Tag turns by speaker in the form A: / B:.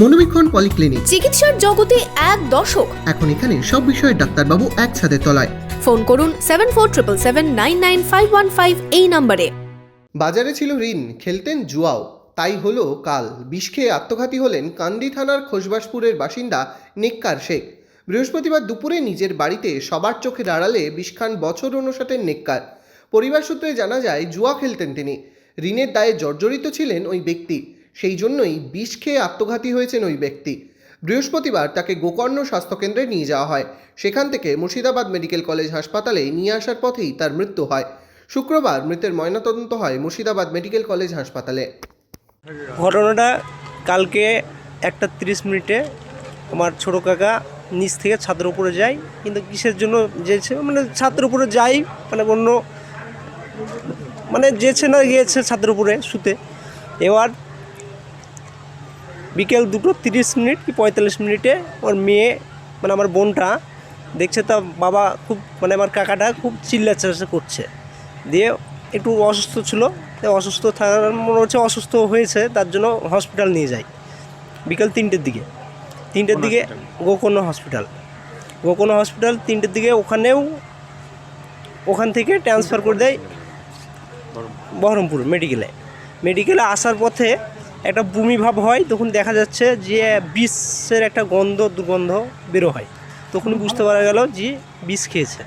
A: মনোবীক্ষণ polyclinic.
B: চিকিৎসার জগতে এক দশক
A: এখন এখানে সব বিষয়ে ডাক্তারবাবু একসাথে তলায়।
B: ফোন করুন seven four triple seven nine nine five one five এই নম্বরে।
A: বাজারে ছিল ঋণ খেলতেন জুয়াও। তাই হলো কাল। বিষ খেয়ে আত্মঘাতী হলেন কান্দি থানার খোসবাসপুরের বাসিন্দা নেককার শেখ। বৃহস্পতিবার দুপুরে নিজের বাড়িতে সবার চোখে দাঁড়ালে বিষ খান বছর অনুসাটের নেককার। পরিবার সূত্রে জানা যায় জুয়া খেলতেন তিনি। ঋণের দায়ে জর্জরিত ছিলেন ওই ব্যক্তি। সেই জন্যই বিষ খেয়ে আত্মঘাতী হয়েছেন ওই ব্যক্তি। বৃহস্পতিবার তাকে গোকর্ণ স্বাস্থ্যকেন্দ্রে নিয়ে যাওয়া হয়। সেখান থেকে মুর্শিদাবাদ মেডিকেল কলেজ হাসপাতালে নিয়ে আসার পথেই তার মৃত্যু হয়। শুক্রবার মৃতের ময়নাতদন্ত হয় মুর্শিদাবাদ মেডিকেল কলেজ হাসপাতালে।
C: ঘটনাটা কালকে একটা তিরিশ মিনিটে আমার ছোটো কাকা নিচ থেকে ছাদের উপরে যায়, কিন্তু কিসের জন্য যেছে? মানে ছাদের উপরে যাই মানে অন্য মানে যেছে না, গিয়েছে ছাদের উপরে শুতে। এবার বিকেল দুটো তিরিশ মিনিট কি পঁয়তাল্লিশ মিনিটে ওর মেয়ে মানে আমার বোনটা দেখছে তা বাবা খুব মানে আমার কাকাটা খুব চিল্লাচাল্লা করছে। দিয়ে একটু অসুস্থ ছিল অসুস্থ থাকার মনে হচ্ছে অসুস্থ হয়েছে তার জন্য হসপিটাল নিয়ে যাই। বিকেল তিনটের দিকে। তিনটের দিকে গোকর্ণ হসপিটাল গোকর্ণ হসপিটাল তিনটের দিকে ওখানেও ওখান থেকে ট্রান্সফার করে দেয় বহরমপুর। মেডিকেলে মেডিকেলে আসার পথে একটা ভূমিভাব হয়, তখন দেখা যাচ্ছে যে বিষের একটা গন্ধ, দুর্গন্ধ বেরো হয়। তখন বুঝতে পারা গেল যে বিষ খেয়েছে।